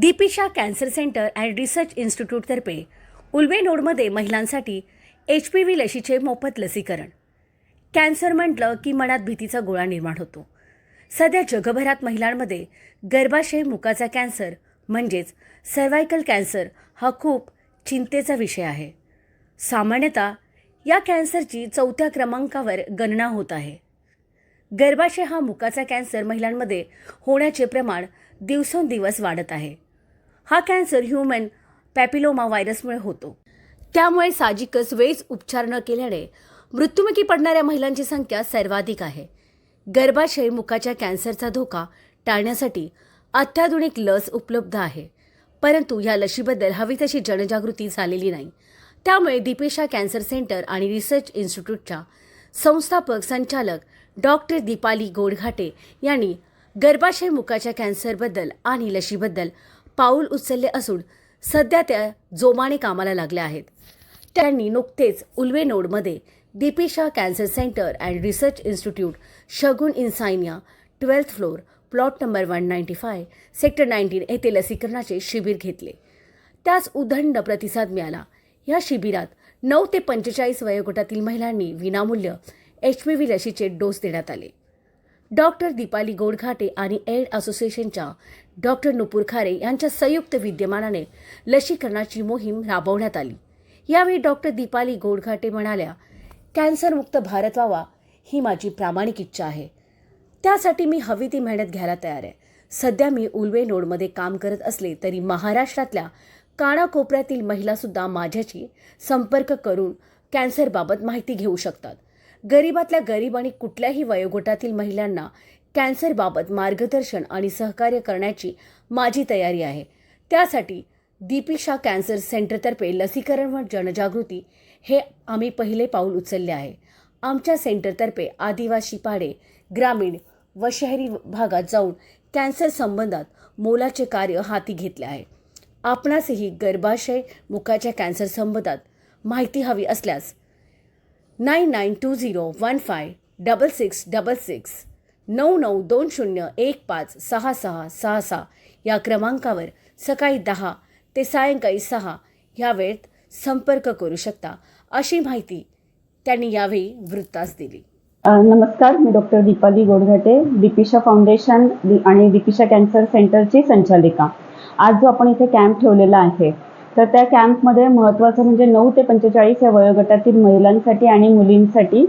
Deepisha cancer centre and research इन्स्टिट्यूटतर्फे Ulwe नोडमध्ये महिलांसाठी H P V लशीचे मोफत लसीकरण. कॅन्सर म्हटलं की मनात भीतीचा गोळा निर्माण होतो. सध्या जगभरात महिलांमध्ये गर्भाशय मुखाचा कॅन्सर म्हणजेच सर्वायकल कॅन्सर हा खूप चिंतेचा विषय आहे. सामान्यतः या कॅन्सरची चौथ्या क्रमांकावर गणना होत आहे. गर्भाशय हा मुखाचा कॅन्सर महिलांमध्ये होण्याचे प्रमाण दिवसोंदिवस वाढत आहे. हा कॅन्सर ह्युमन पॅपिलोमा व्हायरसमुळे होतो. त्यामुळे साहजिकच वेळीच उपचार न केल्याने मृत्युमुखी पडणाऱ्या महिलांची संख्या सर्वाधिक आहे. गर्भाशय मुखाच्या कॅन्सरचा धोका टाळण्यासाठी अत्याधुनिक लस उपलब्ध आहे. परंतु या लशीबद्दल हवी तशी जनजागृती झालेली नाही. त्यामुळे दीपेशा कॅन्सर सेंटर आणि रिसर्च इन्स्टिट्यूटच्या संस्थापक संचालक डॉक्टर दीपाली गोडघाटे यांनी गर्भाशय मुखाच्या कॅन्सरबद्दल आणि लशीबद्दल पाऊल उचलले असून सध्या त्या जोमाने कामाला लागल्या आहेत. त्यांनी नुकतेच उल्वे नोडमध्ये Deepesha cancer centre and research institute Shagun insignia twelfth floor plot number one ninety five sector nineteen येथे लसीकरणाचे शिबिर घेतले. त्यास उदंड प्रतिसाद मिळाला. या शिबिरात नऊ ते पंचेचाळीस वयोगटातील महिलांनी विनामूल्य एच पी व्ही लशीचे डोस देण्यात आले. डॉक्टर दीपाली गोडघाटे आणि एड असोसिएशनच्या डॉक्टर नुपूर खारे यांच्या संयुक्त विद्यमानाने लसीकरणाची मोहीम राबवण्यात आली. यावेळी डॉक्टर दीपाली गोडघाटे म्हणाल्या कॅन्सरमुक्त भारत व्हावा ही माझी प्रामाणिक इच्छा आहे. त्यासाठी मी हवी ती मेहनत घ्यायला तयार आहे. सध्या मी उल्वे नोडमध्ये काम करत असले तरी महाराष्ट्रातल्या कानाकोपऱ्यातील महिलासुद्धा माझ्याशी संपर्क करून कॅन्सरबाबत माहिती घेऊ शकतात. गरिबातल्या गरीब आणि कुठल्याही वयोगटातील महिलांना कॅन्सरबाबत मार्गदर्शन आणि सहकार्य करण्याची माझी तयारी आहे. त्यासाठी दीपिशा कॅन्सर सेंटरतर्फे लसीकरण व जनजागृती हे आम्ही पहिले पाऊल उचलले आहे. आमच्या सेंटरतर्फे आदिवासी पाडे ग्रामीण व शहरी भागात जाऊन कॅन्सर संबंधात मोलाचे कार्य हाती घेतले आहे. आपणासही गर्भाशय मुखाच्या कॅन्सर संबंधात माहिती हवी असल्यास nine nine two zero one five double six double six नऊ नऊ दोन शून्य एक पाच सहा सहा सहा सहा या क्रमांकावर सकाळी दहा ते सायंकाळी सहा या वेळेत संपर्क करू शकता अशी माहिती त्यांनी यावेळी वृत्तास दिली. नमस्कार मी डॉक्टर दीपाली गोडघाटे दीपिशा फाउंडेशन आणि दीपिशा कॅन्सर सेंटरची संचालिका. आज जो आपण इथे कॅम्प ठेवलेला आहे तर त्या कॅम्पमध्ये महत्त्वाचं म्हणजे नऊ ते पंचेचाळीस या वयोगटातील महिलांसाठी आणि मुलींसाठी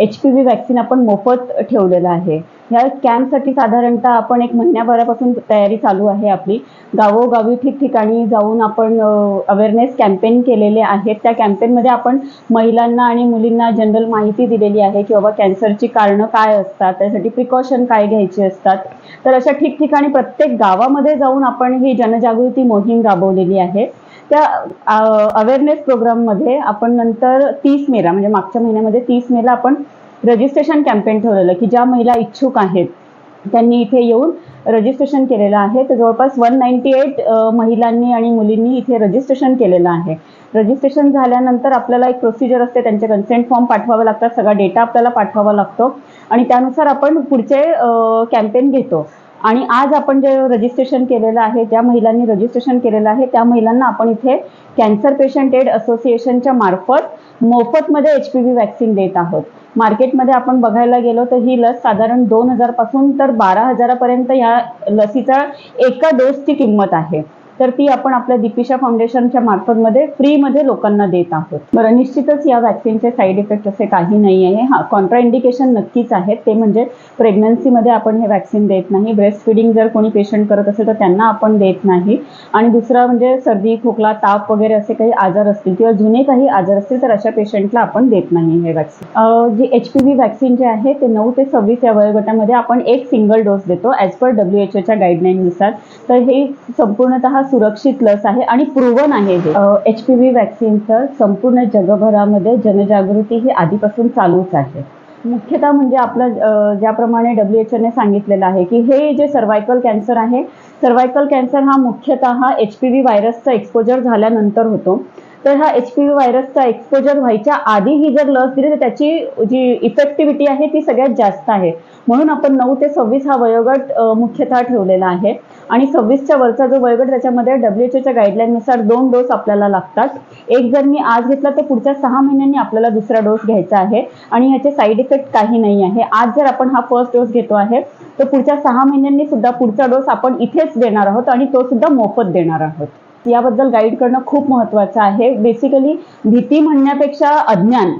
एच पी व्ही वॅक्सिन आपण मोफत ठेवलेलं आहे. या कॅम्पसाठी साधारणतः आपण एक महिन्याभरापासून तयारी चालू आहे आपली. गावोगावी ठिकठिकाणी जाऊन आपण अवेअरनेस कॅम्पेन केलेले आहेत. त्या कॅम्पेनमध्ये आपण महिलांना आणि मुलींना जनरल माहिती दिलेली आहे की बाबा कॅन्सरची कारणं काय असतात त्यासाठी प्रिकॉशन काय घ्यायची असतात. तर अशा ठिकठिकाणी प्रत्येक गावामध्ये जाऊन आपण ही जनजागृती मोहीम राबवलेली आहे. त्या अवेअरनेस प्रोग्राममध्ये आपण नंतर तीस मेला म्हणजे मागच्या महिन्यामध्ये तीस मेला आपण रजिस्ट्रेशन कॅम्पेन ठेवलेलं की ज्या महिला इच्छुक आहेत त्यांनी इथे येऊन रजिस्ट्रेशन केलेलं आहे. तर जवळपास वन नाईन्टी एट महिलांनी आणि मुलींनी इथे रजिस्ट्रेशन केलेलं आहे. रजिस्ट्रेशन झाल्यानंतर आपल्याला एक प्रोसिजर असते त्यांचे कन्सेंट फॉर्म पाठवावा लागतात सगळा डेटा आपल्याला पाठवावा लागतो. आणि त्यानुसार आपण पुढचे कॅम्पेन घेतो. आणि आज आपण जे रजिस्ट्रेशन केलेलं आहे ज्या महिलांनी रजिस्ट्रेशन केलेलं आहे त्या महिलांना आपण इथे कॅन्सर पेशंट एड असोसिएशनच्या मार्फत मोफतमध्ये एच पी व्ही वॅक्सिन देत आहोत. मार्केटमध्ये आपण बघायला गेलो तर ही लस साधारण दोन हजारपासून तर बारा हजारापर्यंत या लसीचा एका डोसची किंमत आहे. तर ती आपण आपल्या दीपिशा फाउंडेशनच्या मार्फतमध्ये फ्रीमध्ये लोकांना देत आहोत. बरं निश्चितच या वॅक्सिनचे साईड इफेक्ट असे काही नाही आहे हा कॉन्ट्रा इंडिकेशन नक्कीच आहेत. ते म्हणजे प्रेग्नन्सीमध्ये आपण हे वॅक्सिन देत नाही. ब्रेस्ट फिडिंग जर कोणी पेशंट करत असेल तर त्यांना आपण देत नाही. आणि दुसरा म्हणजे सर्दी खोकला ताप वगैरे असे काही आजार असतील किंवा जुने काही आजार असतील तर अशा पेशंटला आपण देत नाही हे व्हॅक्सिन जे एच पी व्ही वॅक्सिन जे आहे ते नऊ ते सव्वीस या वयोगटामध्ये आपण एक सिंगल डोस देतो ॲज पर डब्ल्यू एच ओच्या गाईडलाईननुसार तर हे संपूर्णतः सुरक्षित लस आहे आणि प्रूवन आहे हे. एच पी व्ही वॅक्सिनचं संपूर्ण जगभरामध्ये जनजागृती ही आधीपासून चालूच आहे. मुख्यतः म्हणजे आपलं ज्याप्रमाणे डब्ल्यू एच ओने सांगितलेलं आहे की हे जे सर्वायकल कॅन्सर आहे सर्वायकल कॅन्सर हा मुख्यतः एच पी व्ही व्हायरसचा एक्सपोजर झाल्यानंतर होतो. तर हा एच पी व्ही व्हायरसचा एक्सपोजर व्हायच्या आधी ही जर लस दिली तर त्याची जी इफेक्टिव्हिटी आहे ती सगळ्यात जास्त आहे. म्हणून आपण नऊ ते सव्वीस हा वयोगट मुख्यतः ठेवलेला आहे. आणि सव्वीसच्या वरचा जो वयोगट त्याच्यामध्ये डब्ल्यूएचओच्या गाईडलाईननुसार दोन डोस आपल्याला लागतात. एक जर मी आज घेतला तर पुढच्या सहा महिन्यांनी आपल्याला दुसरा डोस घ्यायचा आहे. आणि ह्याचे साईड इफेक्ट काही नाही आहे. आज जर आपण हा फर्स्ट डोस घेतो आहे तर पुढच्या सहा महिन्यांनी सुद्धा पुढचा डोस आपण इथेच देणार आहोत आणि तो सुद्धा मोफत देणार आहोत. याबद्दल गाईड करणं खूप महत्त्वाचं आहे. बेसिकली भीती म्हणण्यापेक्षा अज्ञान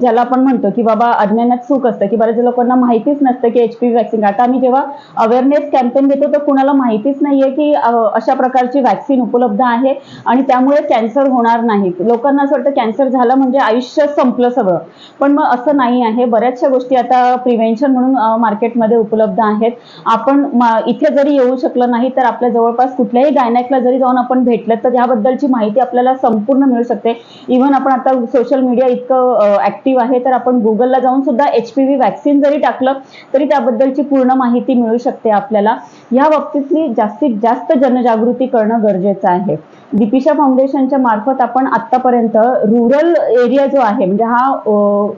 ज्याला आपण म्हणतो की बाबा अज्ञानात चूक असतं की बऱ्याच लोकांना माहितीच नसतं की एच पी व्ही वॅक्सिन आता आम्ही जेव्हा अवेअरनेस कॅम्पेन घेतो तर कुणाला माहितीच नाहीये की अशा प्रकारची व्हॅक्सिन उपलब्ध आहे आणि त्यामुळे कॅन्सर होणार नाही. लोकांना असं वाटतं कॅन्सर झालं म्हणजे आयुष्य संपलं सगळं. पण मग असं नाही आहे. बऱ्याचशा गोष्टी आता प्रिव्हेन्शन म्हणून मार्केटमध्ये उपलब्ध आहेत. आपण इथे जरी येऊ शकलं नाही तर आपल्या जवळपास कुठल्याही गायनाकला जरी जाऊन आपण घेतलं तर याबद्दलची माहिती आपल्याला संपूर्ण मिळू शकते. इव्हन आपण आता सोशल मीडिया इतकं ऍक्टिव्ह आहे तर आपण गुगलला जाऊन सुद्धा एच पी व्ही वॅक्सिन जरी टाकलं तरी त्याबद्दलची पूर्ण माहिती मिळू शकते आपल्याला. या बाबतीतली जास्तीत जास्त जनजागृती करणं गरजेचं आहे. दीपिशा फाउंडेशनच्या मार्फत आपण आतापर्यंत रुरल एरिया जो आहे म्हणजे हा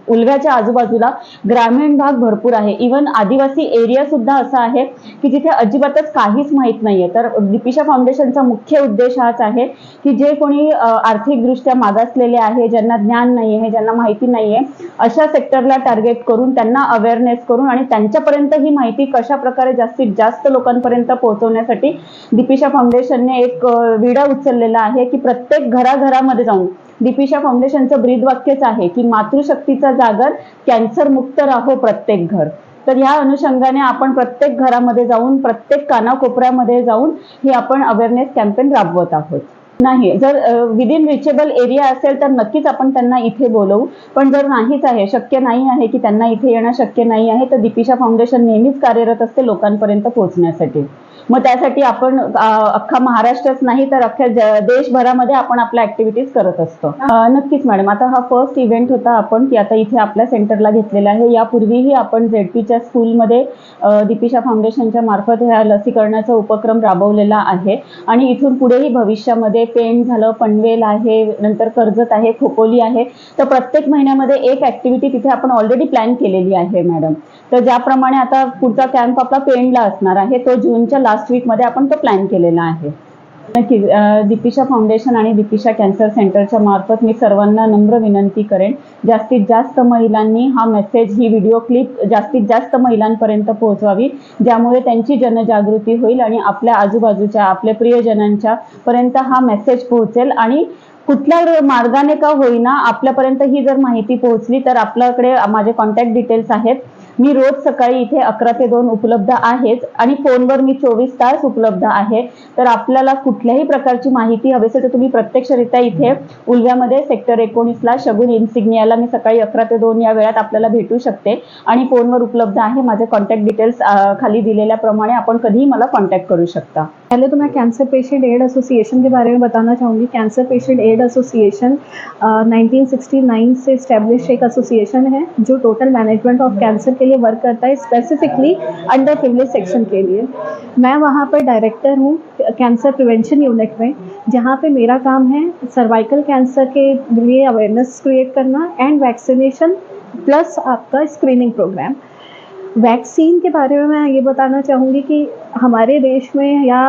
उलव्याच्या आजूबाजूला ग्रामीण भाग भरपूर आहे. इवन आदिवासी एरिया सुद्धा असा आहे की जिथे अजिबातच काहीच माहीत नाहीये. तर दीपिशा फाउंडेशनचा मुख्य उद्देश हाच आहे की जे कोणी आर्थिकदृष्ट्या मागासलेले आहे ज्यांना ज्ञान नाही आहे ज्यांना माहिती नाहीये अशा सेक्टरला टार्गेट करून त्यांना अवेअरनेस करून आणि त्यांच्यापर्यंत ही माहिती कशा प्रकारे जास्तीत जास्त लोकांपर्यंत पोहोचवण्यासाठी दीपिशा फाउंडेशनने एक विडा उचलले उचललेला आहे की प्रत्येक घराघरामध्ये जाऊन दीपिशा फाउंडेशनचं ब्रीदवाक्यच आहे की मातृशक्तीचा जागर कॅन्सर मुक्त राहो प्रत्येक घर. तर ह्या अनुषंगाने आपण प्रत्येक घरामध्ये जाऊन प्रत्येक कानाकोपऱ्यामध्ये जाऊन ही आपण अवेअरनेस कॅम्पेन राबवत आहोत. नाही जर विदिन रिचेबल एरिया असेल तर नक्कीच आपण त्यांना इथे बोलवू. पण जर नाहीच आहे शक्य नाही आहे की त्यांना इथे येणं शक्य नाही आहे तर दीपिशा फाउंडेशन नेहमीच कार्यरत असते लोकांपर्यंत पोहोचण्यासाठी. मग त्यासाठी आपण अख्खा महाराष्ट्रच नाही तर अख्ख्या देशभरामध्ये आपण आपल्या ऍक्टिव्हिटीज करत असतो. नक्कीच मॅडम. आता हा फर्स्ट इव्हेंट होता आपण की आता इथे आपल्या सेंटरला घेतलेला आहे. यापूर्वीही आपण झेडपीच्या स्कूलमध्ये दीपिशा फाउंडेशनच्या मार्फत ह्या लसीकरणाचा उपक्रम राबवलेला आहे. आणि इथून पुढेही भविष्यामध्ये पेण झालं पनवेल आहे नंतर कर्जत आहे खोपोली आहे. तर प्रत्येक महिन्यामध्ये एक ऍक्टिव्हिटी तिथे आपण ऑलरेडी प्लॅन केलेली आहे मॅडम. तर ज्याप्रमाणे आता पुढचा कॅम्प आपला पेणला असणार आहे तो जूनच्या लास्ट वीकमध्ये आपण तो प्लॅन केलेला आहे. नक्कीच दीपिशा फाउंडेशन आणि दीपिशा कॅन्सर सेंटरच्या मार्फत मी सर्वांना नम्र विनंती करेन. जास्तीत जास्त महिलांनी हा मेसेज ही व्हिडिओ क्लिप जास्तीत जास्त महिलांपर्यंत पोहोचवावी. ज्यामुळे त्यांची जनजागृती होईल आणि आपल्या आजूबाजूच्या आपल्या प्रियजनांच्या पर्यंत हा मेसेज पोहोचेल. आणि कुठल्या मार्गाने का होईना आपल्यापर्यंत ही जर माहिती पोहोचली तर आपल्याकडे माझे कॉन्टॅक्ट डिटेल्स आहेत. मी रोज सकाळी इथे अकरा ते दोन उपलब्ध आहेच आणि फोनवर मी चोवीस तास उपलब्ध आहे. तर आपल्याला कुठल्याही प्रकारची माहिती हवी असेल तर तुम्ही प्रत्यक्षरित्या इथे उलव्यामध्ये सेक्टर एकोणीसला शगुन इन्सिग्नियाला मी सकाळी अकरा ते दोन या वेळात आपल्याला भेटू शकते. आणि फोनवर उपलब्ध आहे. माझे कॉन्टॅक्ट डिटेल्स खाली दिलेल्याप्रमाणे आपण कधीही मला कॉन्टॅक्ट करू शकता. पहले तो मैं कैंसर पेशेंट एड एसोसिएशन के बारे में बताना चाहूँगी. Cancer patient aid association nineteen sixty nine से इस्टेब्लिश एक एसोसिएशन है, जो टोटल मैनेजमेंट ऑफ़ कैंसर के लिए वर्क करता है स्पेसिफिकली अंडर प्रिविलेज सेक्शन के लिए. मैं वहाँ पर डायरेक्टर हूँ कैंसर प्रिवेंशन यूनिट में, जहाँ पे मेरा काम है सर्वाइकल कैंसर के लिए अवेयरनेस क्रिएट करना एंड वैक्सीनेशन प्लस आपका स्क्रीनिंग प्रोग्राम वैक्सीन के बारे में मैं ये बताना चाहूँगी कि हमारे देश में या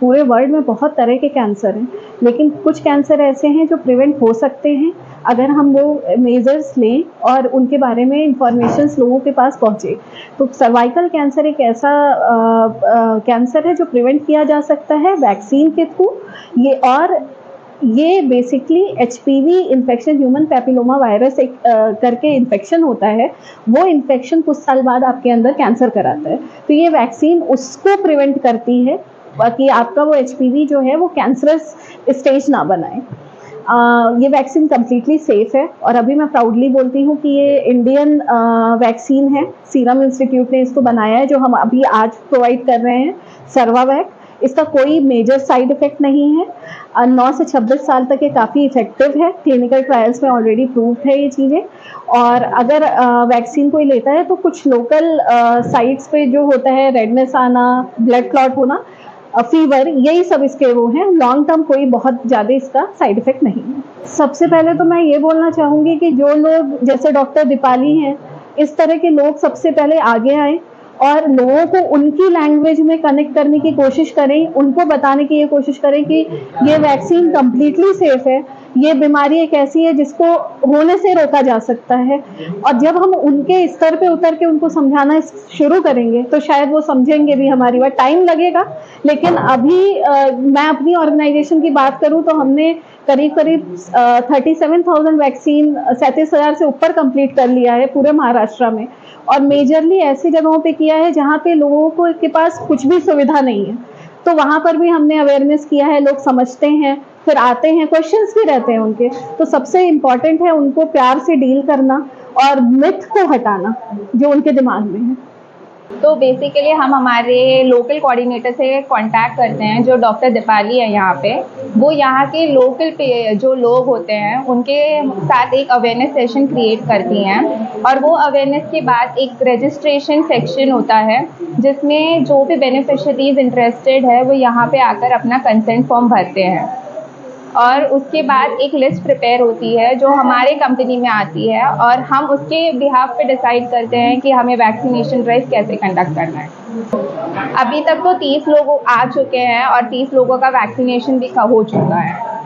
पूरे वर्ल्ड में बहुत तरह के कैंसर हैं, लेकिन कुछ कैंसर ऐसे हैं जो प्रिवेंट हो सकते हैं, अगर हम वो मेजर्स लें और उनके बारे में इंफॉर्मेशन लोगों के पास पहुँचे। तो सर्वाइकल कैंसर एक ऐसा कैंसर है जो प्रिवेंट किया जा सकता है वैक्सीन के थ्रू। ये और ये basically H P V infection human papilloma virus एक अ, करके इन्फेक्शन होता है वो इन्फेक्शन कुछ साल बाद आपके अंदर कैंसर कराता है। तो ये वैक्सीन उसको प्रिवेंट करती है बाकी आपका वो एच पी वी जो है वो कैंसरस स्टेज ना बनाए। अ, ये वैक्सीन कम्प्लीटली सेफ़ है और अभी मैं प्राउडली बोलती हूँ कि ये इंडियन वैक्सीन है। सीरम इंस्टीट्यूट ने इसको बनाया है जो हम अभी आज प्रोवाइड कर रहे हैं सर्वावैक इसका कोई मेजर साइड इफ़ेक्ट नहीं है। नौ से छब्बीस साल तक ये काफ़ी इफ़ेक्टिव है। क्लिनिकल ट्रायल्स में ऑलरेडी प्रूव्ड है ये चीज़ें। और अगर वैक्सीन कोई लेता है तो कुछ लोकल साइट्स पे जो होता है रेडनेस आना ब्लड क्लॉट होना फीवर यही सब इसके वो हैं। लॉन्ग टर्म कोई बहुत ज़्यादा इसका साइड इफ़ेक्ट नहीं है। सबसे पहले तो मैं ये बोलना चाहूँगी कि जो लोग, जैसे डॉक्टर दीपाली हैं, इस तरह के लोग सबसे पहले आगे आए। और लोगों को उनकी लैंग्वेज में कनेक्ट करने की कोशिश करें उनको बताने की ये कोशिश करें कि ये वैक्सीन कम्प्लीटली सेफ़ है ये बीमारी एक ऐसी है जिसको होने से रोका जा सकता है। और जब हम उनके स्तर पे उतर के उनको समझाना शुरू करेंगे तो शायद वो समझेंगे भी हमारी बात। टाइम लगेगा लेकिन अभी अ, मैं अपनी ऑर्गेनाइजेशन की बात करूँ तो हमने करीब करीब थर्टी सेवन थाउज़ेंड वैक्सीन सैंतीस हज़ार से ऊपर कंप्लीट कर लिया है पूरे महाराष्ट्र में। और मेजरली ऐसी जगहों पे किया है जहाँ पे लोगों को के पास कुछ भी सुविधा नहीं है। तो वहाँ पर भी हमने अवेयरनेस किया है, लोग समझते हैं, फिर आते हैं क्वेश्चंस भी रहते हैं उनके। तो सबसे इंपॉर्टेंट है उनको प्यार से डील करना और मिथ को हटाना, जो उनके दिमाग में है। तो बेसिकली हम हमारे लोकल कोऑर्डिनेटर से कांटेक्ट करते हैं, जो डॉक्टर दीपाली है यहाँ पे। वो यहाँ के लोकल पे जो लोग होते हैं, उनके साथ एक अवेयरनेस सेशन क्रिएट करती हैं। और वो अवेयरनेस के बाद एक रजिस्ट्रेशन सेक्शन होता है, जिसमें जो भी बेनिफिशरीज इंटरेस्टेड है, वो यहाँ पे आकर अपना कंसेंट फॉर्म भरते हैं। और उसके बाद एक लिस्ट प्रिपेयर होती है जो हमारे कंपनी में आती है और हम उसके बिहाफ पे डिसाइड करते हैं कि हमें वैक्सीनेशन ड्राइव कैसे कंडक्ट करना है। अभी तक तो 30 लोग आ चुके हैं और 30 लोगों का वैक्सीनेशन भी हो चुका है।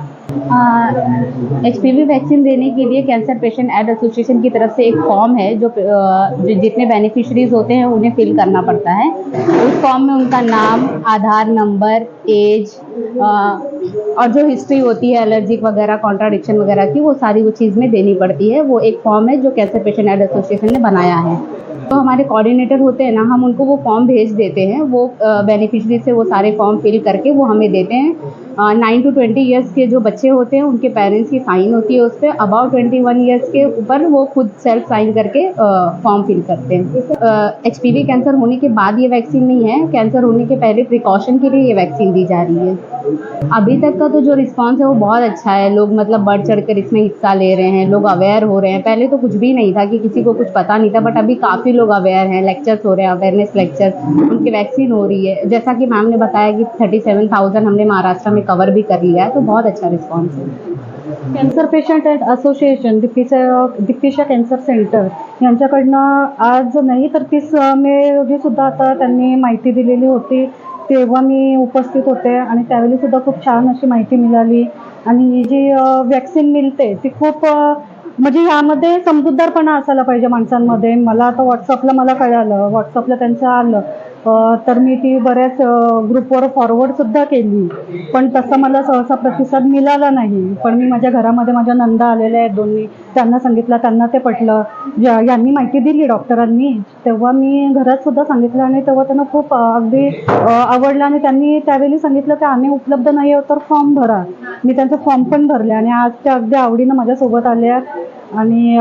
HPV वैक्सीन देने के लिए कैंसर पेशेंट एड एसोसिएशन की तरफ़ से एक फॉर्म है जो जो, जितने बेनिफिशरीज होते हैं उन्हें फिल करना पड़ता है। उस फॉर्म में उनका नाम, आधार नंबर एज और जो हिस्ट्री होती है एलर्जिक वगैरह कॉन्ट्राडिक्शन वगैरह की, वो सारी वो चीज़ में देनी पड़ती है। वो एक फॉर्म है जो कैंसर पेशेंट एड एसोसिएशन ने बनाया है। तो हमारे कोऑर्डिनेटर होते हैं ना, हम उनको वो फॉर्म भेज देते हैं। वो बेनिफिशरी से वो सारे फॉर्म फिल करके वो हमें देते हैं। नाइन टू ट्वेंटी ईयर्स के जो बच्चे होते हैं, उनके पेरेंट्स की साइन होती है उस पर अबाउट ट्वेंटी वन ईयर्स के ऊपर वो खुद सेल्फ साइन करके फॉर्म फिल करते हैं। एच कैंसर होने के बाद ये वैक्सीन नहीं है। कैंसर होने के पहले प्रिकॉशन के लिए ये वैक्सीन दी जा रही है। अभी तक का तो जो रिस्पॉन्स है वो बहुत अच्छा है। लोग मतलब बढ़ चढ़ कर इसमें हिस्सा ले रहे हैं। लोग अवेयर हो रहे हैं। पहले तो कुछ भी नहीं था कि किसी को कुछ पता नहीं था बट अभी काफ़ी लोग अवेयर हैं। लेक्चर्स हो रहे हैं अवेयरनेस लेक्चर्स उनकी वैक्सीन हो रही है। जैसा कि मैम ने बताया कि थर्टी सेवन थाउज़ेंड हमने महाराष्ट्र में कवर भी कर लिया है तो बहुत अच्छा रिस्पॉन्स है। कॅन्सर पेशंट अँड असोसिएशन दिप्पीचा दिप्पीशा कॅन्सर सेंटर यांच्याकडनं आज नाही तर तीस मे रोजी सुद्धा आता त्यांनी माहिती दिलेली होती. तेव्हा मी उपस्थित होते आणि त्यावेळी सुद्धा खूप छान अशी माहिती मिळाली. आणि जी वॅक्सिन मिळते ती खूप म्हणजे यामध्ये समजूतदारपणा असायला पाहिजे माणसांमध्ये. मला आता व्हॉट्सअपला मला कळालं व्हॉट्सअपला त्यांचं आलं. तर मी ती बऱ्याच ग्रुपवर फॉरवर्डसुद्धा केली. पण तसा मला सहसा प्रतिसाद मिळाला नाही. पण मी माझ्या घरामध्ये माझ्या नंदा आलेल्या आहेत दोन्ही. त्यांना सांगितलं त्यांना ते पटलं. ज्या यांनी माहिती दिली डॉक्टरांनी. तेव्हा मी घरातसुद्धा सांगितलं आणि तेव्हा त्यांना खूप अगदी आवडलं आणि त्यांनी त्यावेळी सांगितलं की आम्ही उपलब्ध नाही आहोत तर फॉर्म भरा. मी त्यांचं फॉर्म पण भरले आणि आज त्या अगदी आवडीनं माझ्यासोबत आल्या. आणि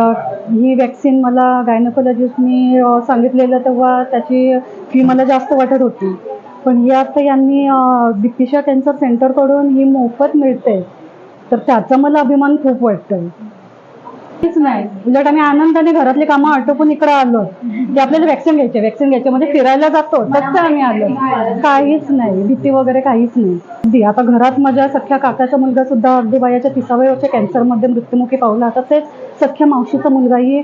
ही वॅक्सिन मला गायनोकॉलॉजिस्टनी सांगितलेलं तेव्हा त्याची फी मला जास्त वाटत होती. पण ही आता यांनी अ, कॅन्सर सेंटरकडून ही मोफत मिळते. तर त्याचा मला अभिमान खूप वाटतोय. तेच नाही. उलट आम्ही आनंदाने घरातली कामं आटोपून इकडे आलो. की आपल्याला वॅक्सिन घ्यायचे वॅक्सिन घ्यायचे. म्हणजे फिरायला जातो. तसं आम्ही आलो. काहीच नाही. भीती वगैरे काहीच नाही. अगदी आता घरात माझ्या सख्या काकाचा मुलगा सुद्धा अगदी वयाच्या तिसाव्या वर्षी कॅन्सरमध्ये मृत्युमुखी पावला. आता तेच सख्या मावशीचा मुलगाही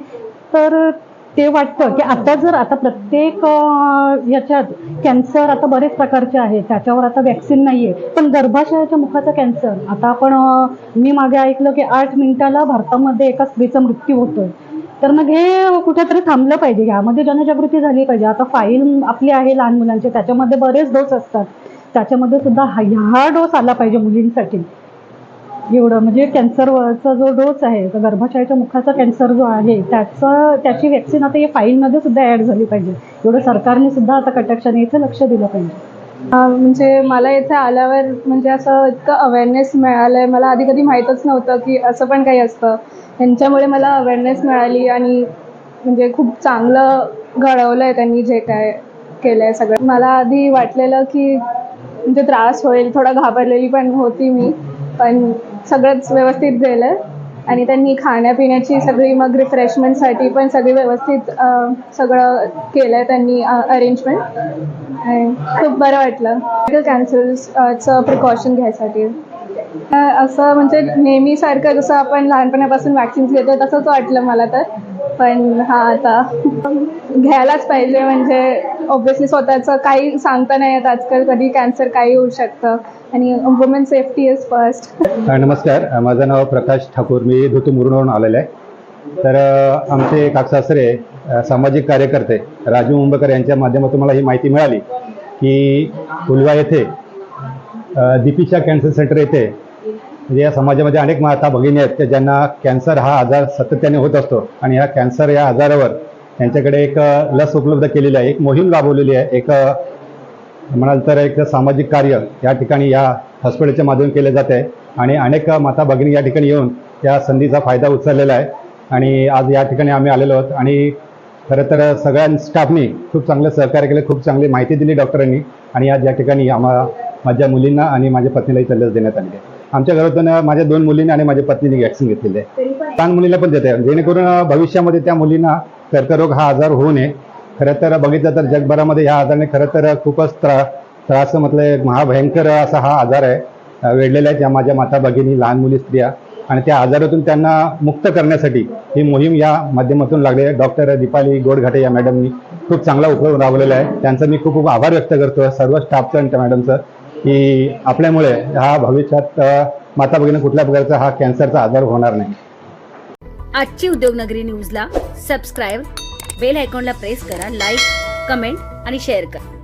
तर ते वाटतं की आता जर आता प्रत्येक याच्यात कॅन्सर आता बरेच प्रकारचे आहे त्याच्यावर आता वॅक्सिन नाही आहे पण गर्भाशयाच्या मुखाचा कॅन्सर आता आपण मी मागे ऐकलं की आठ मिनिटाला भारतामध्ये एका स्त्रीचा मृत्यू होतोय. तर मग हे कुठेतरी थांबलं पाहिजे. यामध्ये जनजागृती झाली पाहिजे. आता फाईल आपली आहे लहान मुलांची. त्याच्यामध्ये बरेच डोस असतात. त्याच्यामध्ये सुद्धा हा ह्या डोस आला पाहिजे मुलींसाठी. एवढं. म्हणजे कॅन्सरचा जो डोस आहे तो गर्भाशयाच्या मुखाचा कॅन्सर जो आहे त्याचं त्याची वॅक्सिन आता या फाईलमध्ये सुद्धा ॲड झाली पाहिजे. एवढं सरकारने सुद्धा आता कटाक्षाने इथं लक्ष दिलं पाहिजे. म्हणजे मला इथे आल्यावर म्हणजे असं इतकं अवेअरनेस मिळालं आहे मला आधी कधी माहीतच नव्हतं की असं पण काही असतं. ह्यांच्यामुळे मला अवेअरनेस मिळाली आणि म्हणजे खूप चांगलं घडवलं आहे त्यांनी जे काय केलं आहे सगळं. मला आधी वाटलेलं की म्हणजे त्रास होईल थोडं घाबरलेली पण होती मी. पण सगळंच व्यवस्थित गेलं आणि त्यांनी खाण्यापिण्याची सगळी मग रिफ्रेशमेंटसाठी पण सगळी व्यवस्थित सगळं केलं आहे त्यांनी अरेंजमेंट खूप बरं वाटलं. कॅन्सरचं प्रिकॉशन घ्यायसाठी. असं म्हणजे नेहमीसारखं जसं आपण लहानपणापासून वॅक्सिन्स घेतो तसंच वाटलं मला तर. पण हा आता घ्यायलाच पाहिजे. म्हणजे ऑब्व्हियसली स्वतःचं काही सांगता नाही येत. आजकाल कधी कॅन्सर काही होऊ शकतं. आणि वुमेन सेफ्टी इज फर्स्ट नमस्कार. माझं नाव प्रकाश ठाकूर. मी धुतुमुरुनवरून आलेलो आहे. तर आमचे काकसासरे सामाजिक कार्यकर्ते राजू मुंबकर यांच्या माध्यमातून मला ही माहिती मिळाली की उलवा येथे दीपिशा कॅन्सर सेंटर येथे म्हणजे या समाजामध्ये अनेक माता भगिनी आहेत त्या ज्यांना कॅन्सर हा आजार सातत्याने होत असतो. आणि ह्या कॅन्सर या आजारावर त्यांच्याकडे एक लस उपलब्ध केलेली आहे. एक मोहीम राबवलेली आहे. एक म्हणाल तर एक सामाजिक कार्य या ठिकाणी या हॉस्पिटलच्या माध्यमातून केले जात आहे. आणि अनेक माता भगिनी या ठिकाणी येऊन या संधीचा फायदा उचललेला आहे. आणि आज या ठिकाणी आम्ही आलेलो आहोत. आणि खरं तर सगळ्या स्टाफनी खूप चांगलं सहकार्य केलं खूप चांगली माहिती दिली डॉक्टरांनी. आणि आज या ठिकाणी आम्हा माझ्या मुलींना आणि माझ्या पत्नीलाही लस देण्यात आली आहे. आमच्या घरातून माझ्या दोन मुलींनी आणि माझ्या पत्नीने वॅक्सिन घेतलेली आहे. लहान मुलीला पण देते जेणेकरून भविष्यामध्ये त्या मुलींना कर्करोग हा आजार होऊ नये. खरं तर बघितलं तर जगभरामध्ये ह्या आजाराने खरं तर खूपच त्रा त्रास म्हटलं महाभयंकर असा हा आजार आहे. वेढलेला आहे त्या माझ्या माता भगिनी लहान मुली स्त्रिया. आणि त्या आजारातून त्यांना मुक्त करण्यासाठी ही मोहीम या माध्यमातून लागली आहे. डॉक्टर दीपाली गोडघाटे या मॅडमनी खूप चांगला उपयोग राबवलेला आहे. त्यांचं मी खूप खूप आभार व्यक्त करतो. सर्व स्टाफचं आणि त्या मॅडमचं. की आपल्यामुळे हा भविष्यात माता भगिनी कुठल्या प्रकारचा हा कॅन्सरचा आजार होणार नाही. आजची उद्योगनगरी न्यूजला सबस्क्राईब बेल आयकॉनला प्रेस करा लाईक कमेंट आणि शेअर करा.